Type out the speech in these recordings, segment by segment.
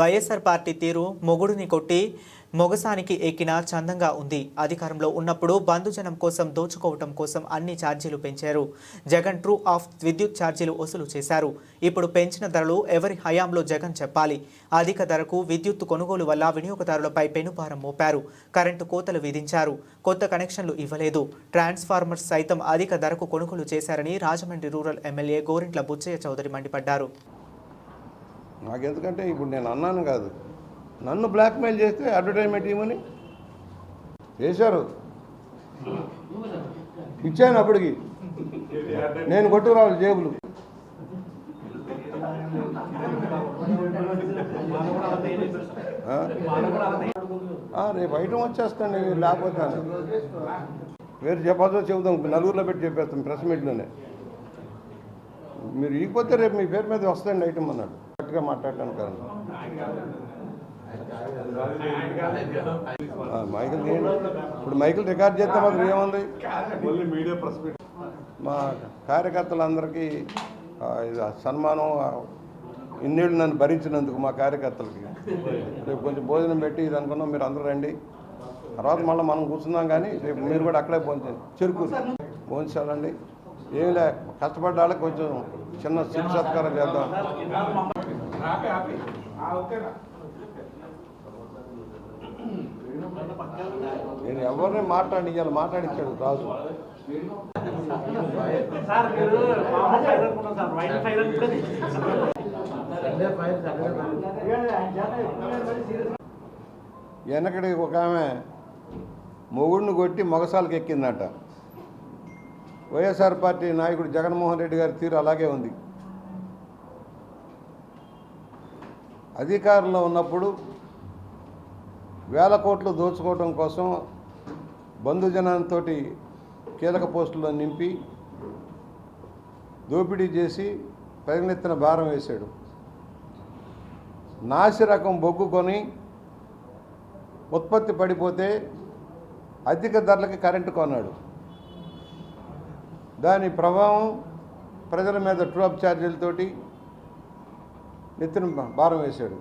YSR party తీరు మొగుడుని కొట్టి మొగసానికి ఎక్కిన చందంగా ఉంది. అధికారంలో ఉన్నప్పుడు బంధుజనం కోసం దోచుకోవటం కోసం అన్ని ఛార్జీలు పెంచారు. జగన్ ట్రూ ఆఫ్ విద్యుత్ ఛార్జీలు వసూలు చేశారు. ఇప్పుడు పెంచిన ధరలు ఎవరి హయాంలో జగన్ చెప్పాలి. అధిక ధరకు విద్యుత్ కొనుగోలు వల్ల వినియోగదారులపై పెనుభారం మోపారు. కరెంటు కోతలు విధించారు. కొత్త కనెక్షన్లు ఇవ్వలేదు. ట్రాన్స్ఫార్మర్స్ సైతం అధిక ధరకు కొనుగోలు చేశారని రాజమండ్రి రూరల్ ఎమ్మెల్యే గోరింట్ల బుచ్చయ్య చౌదరి మండిపడ్డారు. నాకెందుకంటే ఇప్పుడు నేను అన్నాను కాదు. నన్ను బ్లాక్మెయిల్ చేస్తే అడ్వర్టైజ్మెంట్ ఇవ్వమని చేశారు. ఇచ్చాను అప్పటికి. నేను కొట్టుకురావాలి జేబులు. రేపు ఐటమ్ వచ్చేస్తాండి లేకపోతే మీరు చెప్పాల్సో చెబుదాం. నలుగురిలో పెట్టి చెప్పేస్తాం ప్రెస్ మీట్లోనే. మీరు ఇకపోతే రేపు మీ పేరు మీద వస్తాయండి ఐటమ్ అన్నాడు. కరెక్ట్గా మాట్లాడటాను కాదు మైకిల్. ఇప్పుడు మైకిల్ రికార్డ్ చేస్తే మాత్రం ఏముంది? మా కార్యకర్తలందరికీ ఇది సన్మానం ఇన్నేళ్ళు నన్ను భరించినందుకు మా కార్యకర్తలకి. రేపు కొంచెం భోజనం పెట్టి ఇది అనుకున్నాం మీరు అందరూ రండి. తర్వాత మళ్ళీ మనం కూర్చుందాం కానీ రేపు మీరు కూడా అక్కడే భోంచండి చెరుకు. భోంచాలండి ఏమి లే కష్టపడ్డ వాళ్ళకి కొంచెం చిన్న సిరి సత్కారం చేద్దాం. నేను ఎవరిని మాట్లాడి ఇవాళ మాట్లాడించాడు రాజు వెనకడి ఒక ఆమె మొగుడిని కొట్టి మొగసాలకు ఎక్కిందట. వైఎస్ఆర్ పార్టీ నాయకుడు జగన్మోహన్ రెడ్డి గారి తీరు అలాగే ఉంది. అధికారంలో ఉన్నప్పుడు వేల కోట్లు దోచుకోవడం కోసం బంధుజనంతో కీలక పోస్టుల్లో నింపి దోపిడీ చేసి ప్రజలెత్తిన భారం వేశాడు. నాసి రకం బొగ్గు కొని ఉత్పత్తి పడిపోతే అధిక ధరలకి కరెంటు కొన్నాడు. దాని ప్రభావం ప్రజల మీద ట్రూప్ ఛార్జీలతోటి నెత్తిన భారం వేశాడు.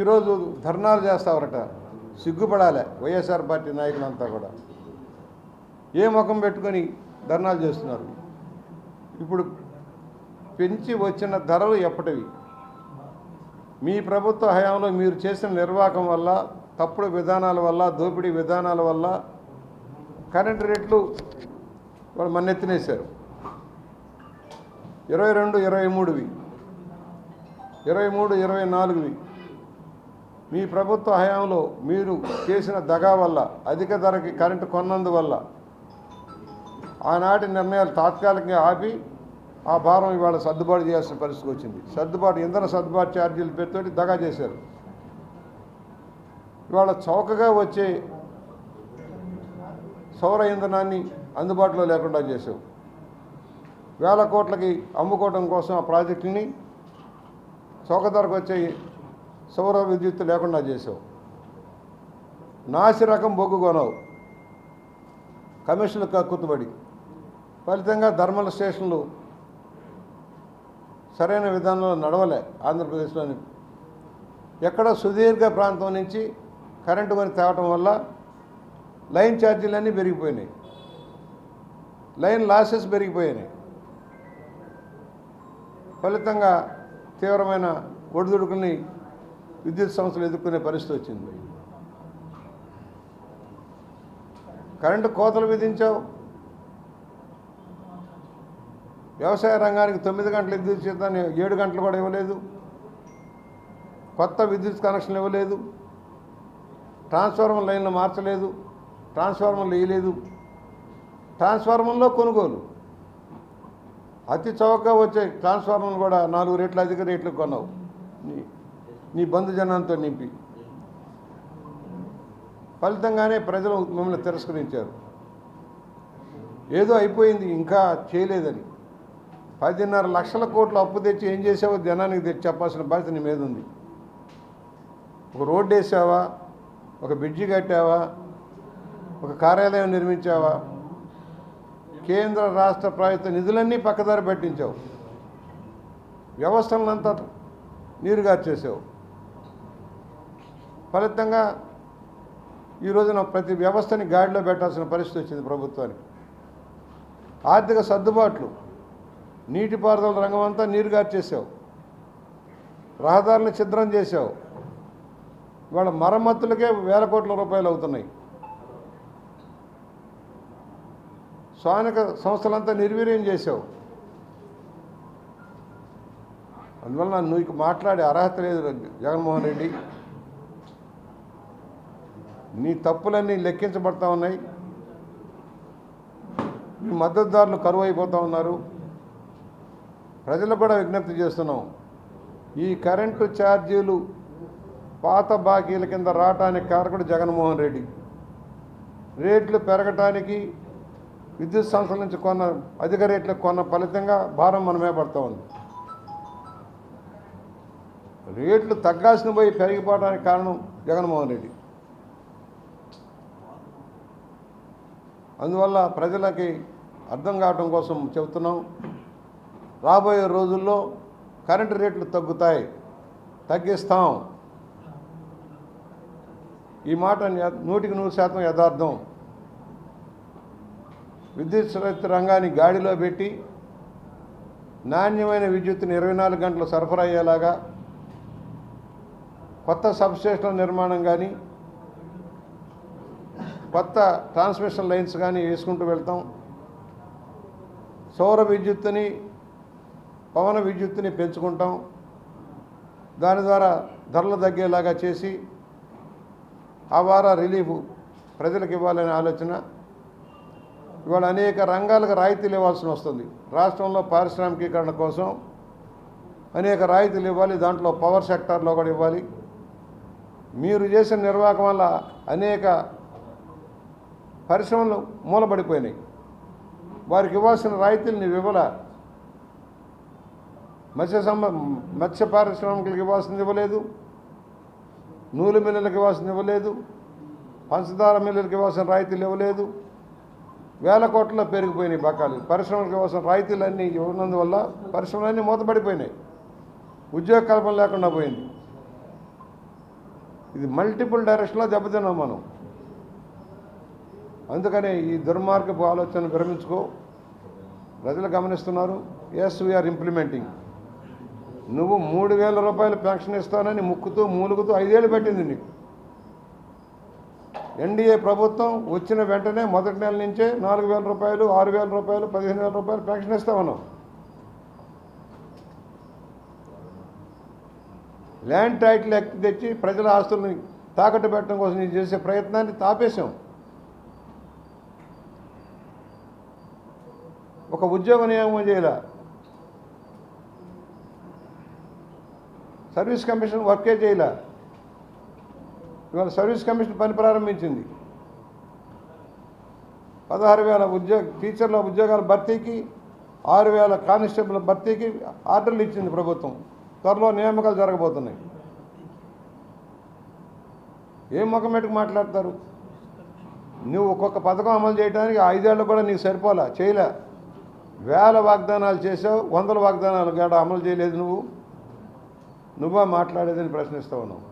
ఈరోజు ధర్నాలు చేస్తావరట. సిగ్గుపడాలి వైఎస్ఆర్ పార్టీ నాయకులంతా కూడా. ఏ ముఖం పెట్టుకొని ధర్నాలు చేస్తున్నారు? ఇప్పుడు పెంచి వచ్చిన ధరలు ఎప్పటివి? మీ ప్రభుత్వ హయాంలో మీరు చేసిన నిర్వాహకం వల్ల తప్పుడు విధానాల వల్ల దోపిడీ విధానాల వల్ల కరెంటు రేట్లు వాళ్ళు మన్నెత్తినేశారు. ఇరవై రెండు ఇరవై మూడువి. ఇరవై మూడు ఇరవై నాలుగువి. మీ ప్రభుత్వ హయాంలో మీరు చేసిన దగా వల్ల అధిక ధరకి కరెంటు కొన్నందువల్ల ఆనాటి నిర్ణయాలు తాత్కాలికంగా ఆపి ఆ భారం ఇవాళ సర్దుబాటు చేయాల్సిన పరిస్థితి వచ్చింది. సర్దుబాటు ఇంధన సర్దుబాటు ఛార్జీలు పేరుతోటి దగా చేశారు. ఇవాళ చౌకగా వచ్చే సౌర ఇంధనాన్ని అందుబాటులో లేకుండా చేసావు వేల కోట్లకి అమ్ముకోవడం కోసం ఆ ప్రాజెక్టుని చౌక ధరకు వచ్చే సౌర విద్యుత్ లేకుండా చేసావు. నాసి రకం బొగ్గు కొనవు. కమిషన్లు కక్కుతుబడి. ఫలితంగా ధర్మల స్టేషన్లు సరైన విధానంలో నడవలే ఆంధ్రప్రదేశ్లోని. ఎక్కడ సుదీర్ఘ ప్రాంతం నుంచి కరెంటు కొని తేవటం వల్ల లైన్ ఛార్జీలన్నీ పెరిగిపోయినాయి. లైన్ లాసెస్ పెరిగిపోయినాయి. ఫలితంగా తీవ్రమైన ఒడిదుడుకుని విద్యుత్ సంస్థలు ఎదుర్కొనే పరిస్థితి వచ్చింది. కరెంటు కోతలు విధించావు. వ్యవసాయ రంగానికి తొమ్మిది గంటలు విద్యుత్ చేద్దాన్ని ఏడు గంటలు కూడా ఇవ్వలేదు. కొత్త విద్యుత్ కనెక్షన్ ఇవ్వలేదు. ట్రాన్స్ఫార్మర్ లైన్లు మార్చలేదు. ట్రాన్స్ఫార్మర్లు వేయలేదు. ట్రాన్స్ఫార్మర్లో కొనుగోలు. అతి చౌకగా వచ్చే ట్రాన్స్ఫార్మర్లు కూడా నాలుగు రేట్లు అధిక రేట్లు కొన్నావు. నీ నీ బంధు జనంతో నింపి. ఫలితంగానే ప్రజలు మిమ్మల్ని తిరస్కరించారు. ఏదో అయిపోయింది ఇంకా చేయలేదని. పదిన్నర లక్షల కోట్ల అప్పు తెచ్చి ఏం చేసావో జనానికి తెచ్చి చెప్పాల్సిన బాధ్యత నీ మీద ఉంది. ఒక రోడ్డు వేసావా? ఒక బ్రిడ్జి కట్టావా? ఒక కార్యాలయం నిర్మించావా? కేంద్ర రాష్ట్ర ప్రభుత్వ నిధులన్నీ పక్కదారి పట్టించావు. వ్యవస్థలనంతా నీరుగారు చేసావు. ఫలితంగా ఈ రోజున ప్రతి వ్యవస్థని గాడిలో పెట్టాల్సిన పరిస్థితి వచ్చింది ప్రభుత్వానికి. ఆర్థిక సర్దుబాట్లు నీటిపారుదల రంగం అంతా నీరుగారు చేసావు. రహదారులను ఛిద్రం చేసావు. ఇవాళ మరమ్మతులకే వేల కోట్ల రూపాయలు అవుతున్నాయి. స్థానిక సంస్థలంతా నిర్వీర్యం చేసావు అందువల్ల నీకు మాట్లాడే అర్హత లేదు జగన్మోహన్ రెడ్డి. నీ తప్పులన్నీ లెక్కించబడతా ఉన్నాయి. మీ మద్దతుదారులు కరువు అయిపోతూ ఉన్నారు. ప్రజలకు కూడా విజ్ఞప్తి చేస్తున్నాం. ఈ కరెంటు ఛార్జీలు పాత బాకీల కింద రావటానికి కారకుడు జగన్మోహన్ రెడ్డి. రేట్లు పెరగటానికి విద్యుత్ సంస్థల నుంచి కొన్న అధిక రేట్లకు కొన్న ఫలితంగా భారం మనమే పడుతూ ఉంది. రేట్లు తగ్గాల్సిన పోయి పెరిగిపోవడానికి కారణం జగన్మోహన్ రెడ్డి. అందువల్ల ప్రజలకి అర్థం కావటం కోసం చెబుతున్నాం. రాబోయే రోజుల్లో కరెంటు రేట్లు తగ్గుతాయి. తగ్గిస్తాం. ఈ మాట నూటికి నూరు శాతం యథార్థం. విద్యుత్ శక్తి రంగాన్ని గాడిలో పెట్టి నాణ్యమైన విద్యుత్తుని ఇరవై నాలుగు గంటలు సరఫరా అయ్యేలాగా కొత్త సబ్స్టేషన్ల నిర్మాణం కానీ కొత్త ట్రాన్స్మిషన్ లైన్స్ కానీ వేసుకుంటూ వెళ్తాం. సౌర విద్యుత్తుని పవన విద్యుత్తుని పెంచుకుంటాం. దాని ద్వారా ధరలు తగ్గేలాగా చేసి ఆ వారా రిలీఫ్ ప్రజలకు ఇవ్వాలనే ఆలోచన. ఇవాళ అనేక రంగాలకు రాయితీలు ఇవ్వాల్సి వస్తుంది. రాష్ట్రంలో పారిశ్రామికీకరణ కోసం అనేక రాయితీలు ఇవ్వాలి దాంట్లో పవర్ సెక్టార్లో కూడా ఇవ్వాలి. మీరు చేసిన నిర్వాహకం వల్ల అనేక పరిశ్రమలు మూలబడిపోయినాయి. వారికి ఇవ్వాల్సిన రాయితీలు నీవు ఇవ్వలా. మత్స్య సంబ మత్స్య పారిశ్రామికులకు ఇవ్వాల్సింది ఇవ్వలేదు. నూలు మిల్లులకు ఇవ్వాల్సింది ఇవ్వలేదు. పంచదార మిల్లులకు ఇవ్వాల్సిన రాయితీలు ఇవ్వలేదు. వేల కోట్ల పెరిగిపోయినాయి బకాలు. పరిశ్రమలకు కోసం రాయితీలన్నీ ఇవ్వనందువల్ల పరిశ్రమలన్నీ మూతపడిపోయినాయి. ఉద్యోగ కల్పన లేకుండా పోయింది. ఇది మల్టిపుల్ డైరెక్షన్లో దెబ్బతిన్నాం మనం. అందుకనే ఈ దుర్మార్గపు ఆలోచన విరమించుకో. ప్రజలు గమనిస్తున్నారు ఎస్ వీఆర్ ఇంప్లిమెంటింగ్ నువ్వు మూడు వేల రూపాయలు పెన్షన్ ఇస్తానని ముక్కుతూ మూలుగుతూ ఐదేళ్ళు పెట్టింది నీకు. ఎన్డీఏ ప్రభుత్వం వచ్చిన వెంటనే మొదటి నెల నుంచే నాలుగు వేల రూపాయలు ఆరు వేల రూపాయలు పదిహేను వేల రూపాయలు పెన్షన్ ఇస్తా ఉన్నాం. ల్యాండ్ టైటిల్ యాక్ట్ తెచ్చి ప్రజల ఆస్తుల్ని తాకట్టు పెట్టడం కోసం నేను చేసే ప్రయత్నాన్ని తాపేశాం. ఒక ఉద్యోగ నియామం చేయలే? సర్వీస్ కమిషన్ వర్కే చేయలే? ఇవాళ సర్వీస్ కమిషన్ పని ప్రారంభించింది. పదహారు వేల ఉద్యోగ టీచర్ల ఉద్యోగాల భర్తీకి ఆరు వేల కానిస్టేబుల్ భర్తీకి ఆర్డర్లు ఇచ్చింది ప్రభుత్వం. త్వరలో నియామకాలు జరగబోతున్నాయి. ఏం ముఖం మాట్లాడతారు? నువ్వు ఒక్కొక్క పథకం అమలు చేయడానికి ఐదేళ్ళు కూడా నీకు సరిపోలా? చేయలే. వేల వాగ్దానాలు చేసావు వందల వాగ్దానాలు కూడా అమలు చేయలేదు నువ్వు. నువ్వా మాట్లాడేదని ప్రశ్నిస్తా ఉన్నావు.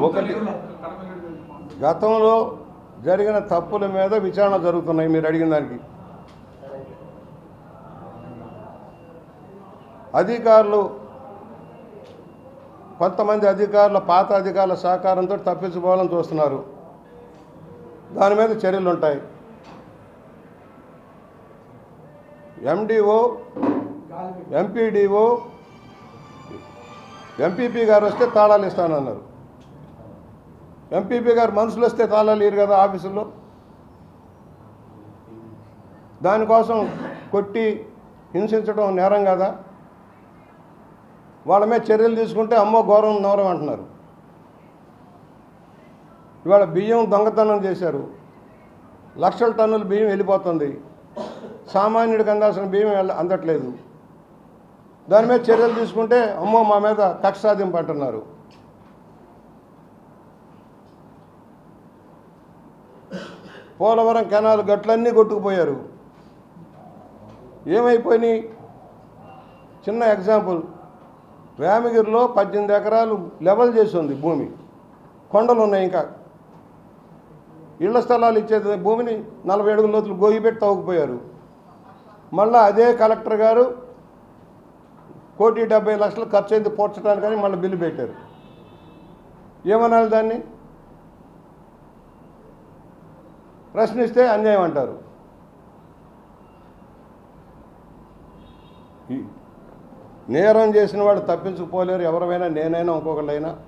ఒకటి. గతంలో జరిగిన తప్పుల మీద విచారణ జరుగుతున్నాయి మీరు అడిగిన దానికి. అధికారులు కొంతమంది అధికారుల పాత అధికారుల సహకారంతో తప్పించుకోవాలని చూస్తున్నారు. దాని మీద చర్యలు ఉంటాయి. ఎండిఓ ఎంపీడీఓ ఎంపీపీ గారు వస్తే తాళాలు ఇస్తానన్నారు. ఎంపీపీ గారు మనుషులు వస్తే తాళాలు ఇరు కదా ఆఫీసుల్లో? దానికోసం కొట్టి హింసించడం నేరం కదా? వాళ్ళ మీద చర్యలు తీసుకుంటే అమ్మో గౌరవం నవరం అంటున్నారు. ఇవాళ బియ్యం దొంగతనం చేశారు. లక్షల టన్నుల బియ్యం వెళ్ళిపోతుంది. సామాన్యుడికి అందాల్సిన బియ్యం అందట్లేదు. దాని మీద చర్యలు తీసుకుంటే అమ్మో మా మీద కక్ష సాధింపు అంటున్నారు పోలవరం కెనాల్ గట్లన్నీ కొట్టుకుపోయారు. ఏమైపోయినాయి? చిన్న ఎగ్జాంపుల్. వేమగిరిలో పద్దెనిమిది ఎకరాలు లెవెల్ చేసి ఉంది భూమి. కొండలు ఉన్నాయి ఇంకా. ఇళ్ళ స్థలాలు ఇచ్చేది భూమిని నలభై అడుగుల లోతులు గోగి పెట్టి తవ్వుకుపోయారు. మళ్ళీ అదే కలెక్టర్ గారు కోటి డెబ్బై లక్షలు ఖర్చు అయింది పోర్చడానికని మళ్ళీ బిల్లు పెట్టారు. ఏమనాలి దాన్ని? ప్రశ్నిస్తే అన్యాయం అంటారు. ఈ నేరం చేసిన వాడు తప్పించుకుపోలేరు ఎవరైనా నేనైనా ఇంకొకళ్ళైనా.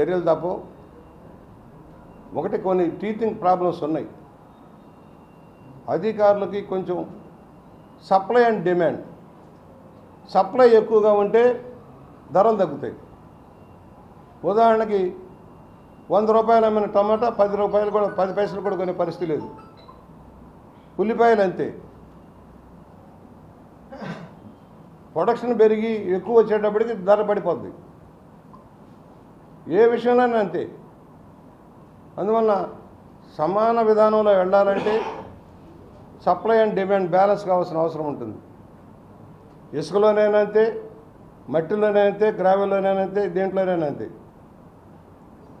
చర్యలు తప్పవు. ఒకటి కొన్ని టీచింగ్ ప్రాబ్లమ్స్ ఉన్నాయి. అధికారులకి కొంచెం సప్లై అండ్ డిమాండ్ సప్లై ఎక్కువగా ఉంటే ధరలు తగ్గుతాయి. ఉదాహరణకి వంద రూపాయలు అమ్మిన టమాటా పది రూపాయలు కూడా పది పైసలు కూడా కొనే పరిస్థితి లేదు. ఉల్లిపాయలు అంతే. ప్రొడక్షన్ పెరిగి ఎక్కువ వచ్చేటప్పటికి ధర పడిపోద్ది. ఏ విషయంలోనే అంతే. అందువల్ల సమాన విధానంలో వెళ్ళాలంటే సప్లై అండ్ డిమాండ్ బ్యాలెన్స్ కావాల్సిన అవసరం ఉంటుంది. ఇసుకలోనైనా అంతే మట్టిలోనే అంతే దేంట్లోనైనా అంతే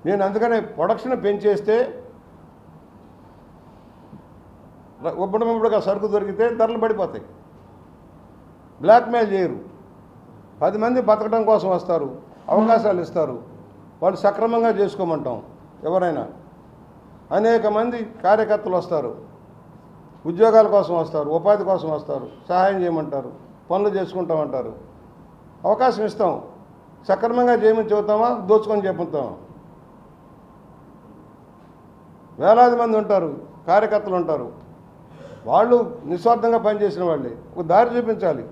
నేను అందుకనే ప్రొడక్షన్ పెంచేస్తే ఉబ్బడముబ్బడిగా సరుకు దొరికితే ధరలు పడిపోతాయి. బ్లాక్మెయిల్ చేయరు. పది మంది బతకడం కోసం వస్తారు అవకాశాలు ఇస్తారు. వాళ్ళు సక్రమంగా చేసుకోమంటాం ఎవరైనా. అనేక మంది కార్యకర్తలు వస్తారు ఉద్యోగాల కోసం వస్తారు ఉపాధి కోసం వస్తారు సహాయం చేయమంటారు. పనులు చేసుకుంటామంటారు. అవకాశం ఇస్తాం. సక్రమంగా చేయమని చెబుతామా? దోచుకొని చెప్పుతామా వేలాది మంది ఉంటారు కార్యకర్తలు ఉంటారు. వాళ్ళు నిస్వార్థంగా పనిచేసిన వాళ్ళే. ఒక దారి చూపించాలి.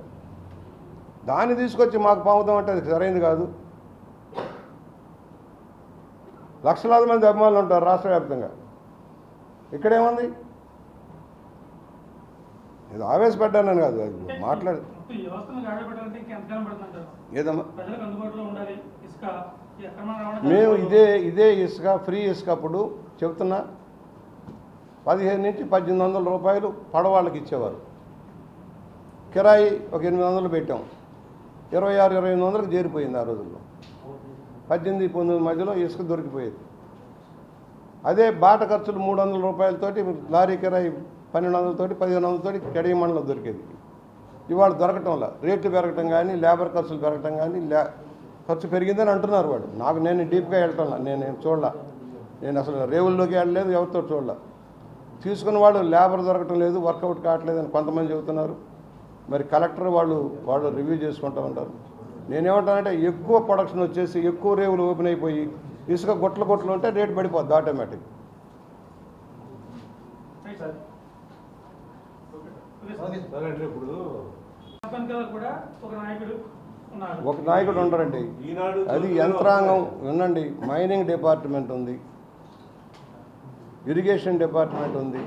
దాన్ని తీసుకొచ్చి మాకు పాముదాం అంటే అది సరైనది కాదు. లక్షలాది మంది అభిమానులు ఉంటారు రాష్ట్ర వ్యాప్తంగా. ఇక్కడేముంది? ఇది ఆవేశపడ్డానని కాదు అది మాట్లాడు ఏదమ్మా? మేము ఇదే ఇదే ఇసుక ఫ్రీ ఇసుక అప్పుడు చెప్తున్నా పదిహేను నుంచి పద్దెనిమిది వందల రూపాయలు పడవాళ్ళకి ఇచ్చేవారు. కిరాయి ఒక ఎనిమిది వందలు పెట్టాం. ఇరవై ఆరు ఇరవై ఎనిమిది వందలకు చేరిపోయింది ఆ రోజుల్లో. పద్దెనిమిది పంతొమ్మిది మధ్యలో ఇసుక దొరికిపోయేది. అదే బాట ఖర్చులు మూడు వందల రూపాయలతోటి లారీ కిరాయి పన్నెండు వందలతోటి పదిహేను వందలతోటి కడియ మండలం దొరికేది. ఇవాళ దొరకటంలా. రేట్లు పెరగటం కానీ లేబర్ ఖర్చులు పెరగటం కానీ లే ఖర్చు పెరిగిందని అంటున్నారు వాడు నాకు నేను డీప్గా వెళ్ళటంలా నేను చూడలా. నేను అసలు రేవుల్లోకి వెళ్ళలేదు ఎవరితో చూడలా. తీసుకున్న వాళ్ళు లేబర్ దొరకటం లేదు వర్కౌట్ కావట్లేదు అని కొంతమంది చెబుతున్నారు. మరి కలెక్టర్ వాళ్ళు వాళ్ళు రివ్యూ చేసుకుంటూ ఉంటారు. నేనేమంటానంటే ఎక్కువ ప్రొడక్షన్ వచ్చేసి ఎక్కువ రేవులు ఓపెన్ అయిపోయి ఇసుక గుట్టలు గుట్లు ఉంటే రేటు పడిపోద్ది automatic right sir. Okay sir. సరే అంటే ఇప్పుడు సంస్థానికల్లో కూడా ఒక నాయకుడు ఉన్నారు ఒక నాయకుడు ఉండరండి. అది యంత్రాంగం. వినండి మైనింగ్ డిపార్ట్మెంట్ ఉంది. ఇరిగేషన్ డిపార్ట్మెంట్ ఉంది.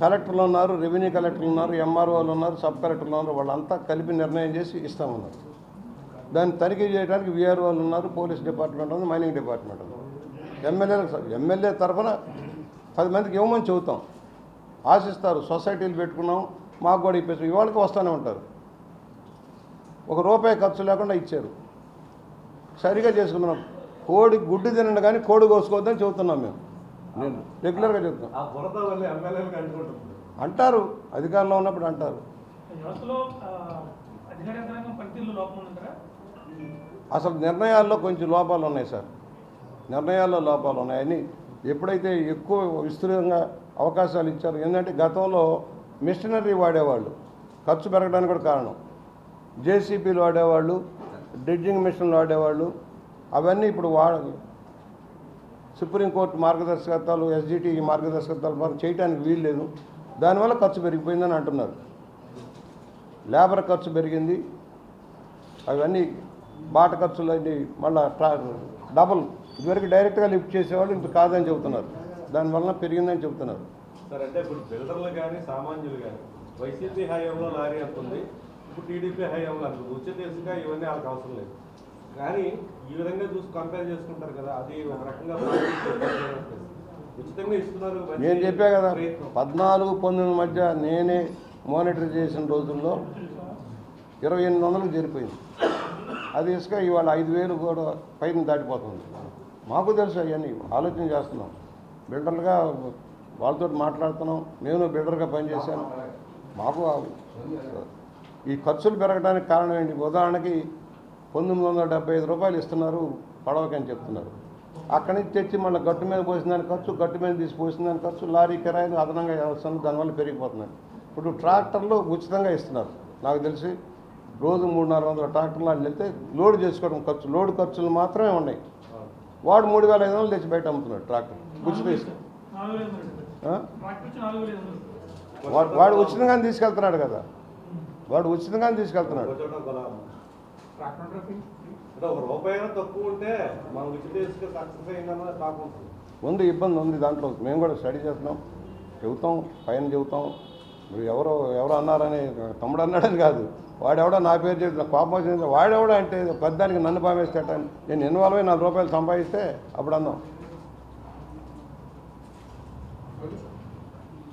కలెక్టర్లు ఉన్నారు రెవెన్యూ కలెక్టర్లు ఉన్నారు ఎంఆర్ఓలు ఉన్నారు సబ్ కలెక్టర్లు ఉన్నారు. వాళ్ళంతా కలిపి నిర్ణయం చేసి ఇస్తామన్నారు దాన్ని తనిఖీ చేయడానికి విఆర్ఓలు ఉన్నారు పోలీస్ డిపార్ట్మెంట్ ఉంది మైనింగ్ డిపార్ట్మెంట్ ఉంది. ఎమ్మెల్యేలకు ఎమ్మెల్యే తరఫున పది మందికి ఇవ్వమని చెబుతాం. ఆశిస్తారు సొసైటీలు పెట్టుకున్నాం మాకు కూడా ఇప్పించాం ఇవాళకి వస్తూనే ఉంటారు. ఒక రూపాయి ఖర్చు లేకుండా ఇచ్చారు. సరిగా చేసుకున్నాం. కోడి గుడ్డు తినండి కానీ కోడి కోసుకోవద్దని చెబుతున్నాం మేము. నేను రెగ్యులర్గా చెప్తాం ఆ బురద వల్ల ఎమ్మెల్యేలకు అంటుకుంటుంది. అంటారు. అధికారంలో ఉన్నప్పుడు అంటారు. అసలు నిర్ణయాల్లో కొంచెం లోపాలు ఉన్నాయి సార్. నిర్ణయాల్లో లోపాలు ఉన్నాయని ఎప్పుడైతే ఎక్కువ విస్తృతంగా అవకాశాలు ఇచ్చారు ఏంటంటే గతంలో మిషనరీ వాడేవాళ్ళు. ఖర్చు పెరగడానికి కూడా కారణం. జేసీబీలు వాడేవాళ్ళు డ్రిడ్జింగ్ మిషన్లు వాడేవాళ్ళు. అవన్నీ ఇప్పుడు వాడ సుప్రీంకోర్టు మార్గదర్శకత్వాలు ఎస్జిటి మార్గదర్శకత్వాలు మనం చేయడానికి వీలు లేదు. దానివల్ల ఖర్చు పెరిగిపోయిందని అంటున్నారు. లేబర్ ఖర్చు పెరిగింది. అవన్నీ బాట ఖర్చులు అన్ని మళ్ళీ డబుల్ ఇదివరకు డైరెక్ట్గా లిఫ్ట్ చేసేవాళ్ళు ఇప్పుడు కాదని చెబుతున్నారు. దానివల్ల పెరిగిందని చెబుతున్నారు. సరే అంటే ఇప్పుడు బిల్డర్లు కానీ సామాన్యులు కానీ వైసీపీ హయాంలో లారీ ఉంది ఇప్పుడు టీడీపీ హయాంలో అంత ఉంది. ఉచిత ఇసుక ఇవన్నీ వాళ్ళకి అవసరం లేదు. కానీ ఈ విధంగా చూసి కంపేర్ చేసుకుంటారు కదా అది ఒక రకంగా ఉచిత ఉచితంగా ఇస్తున్నారు నేను చెప్పా కదా. పద్నాలుగు పంతొమ్మిది మధ్య నేనే మానిటర్ చేసిన రోజుల్లో ఇరవై ఎనిమిది వందలకు చేరిపోయింది. అది ఇసుక ఇవాళ ఐదు వేలు కూడా పైన దాటిపోతుంది. మాకు తెలుసు అవన్నీ. ఆలోచన చేస్తున్నాం. బిల్డర్లుగా వాళ్ళతో మాట్లాడుతున్నాం. నేను బిల్డర్గా పనిచేశాను. మాకు ఈ ఖర్చులు పెరగడానికి కారణం ఏంటి? ఉదాహరణకి పంతొమ్మిది వందల డెబ్బై ఐదు రూపాయలు ఇస్తున్నారు పడవకి అని చెప్తున్నారు. అక్కడి నుంచి తెచ్చి మళ్ళీ గట్టు మీద పోసిన దాని ఖర్చు గట్టు మీద తీసి పోసిన దాని ఖర్చు లారీ కిరాయిలు అదనంగా వస్తుంది దానివల్ల పెరిగిపోతున్నాయి. ఇప్పుడు ట్రాక్టర్లు ఉచితంగా ఇస్తున్నారు. నాకు తెలిసి రోజు మూడు నాలుగు వందల ట్రాక్టర్లు వాళ్ళు వెళ్తే లోడ్ చేసుకోవడం ఖర్చు. లోడ్ ఖర్చులు మాత్రమే ఉన్నాయి. వాడు మూడు వేల ఐదు వందలు తెచ్చి బయట అమ్ముతున్నాడు ట్రాక్టర్ ఇసుక ఆ? వాడు వాడు ఉచితంగానే తీసుకెళ్తున్నాడు కదా. వాడు ఉచితంగానే తీసుకెళ్తున్నాడు. ఉంది ఇబ్బంది ఉంది దాంట్లో. మేము కూడా స్టడీ చేస్తున్నాం. చెబుతాం పైన చెబుతాం. మీరు ఎవరో ఎవరో అన్నారని తమ్ముడు అన్నాడని కాదు. వాడెవడో నా పేరు చెబుతున్నా కోపం వచ్చింది. వాడెవడో అంటే పెద్దానికి నన్ను పామేస్తేట నేను ఇన్వాల్వ్ అయ్యి నాలుగు రూపాయలు సంపాదిస్తే అప్పుడు అందాం.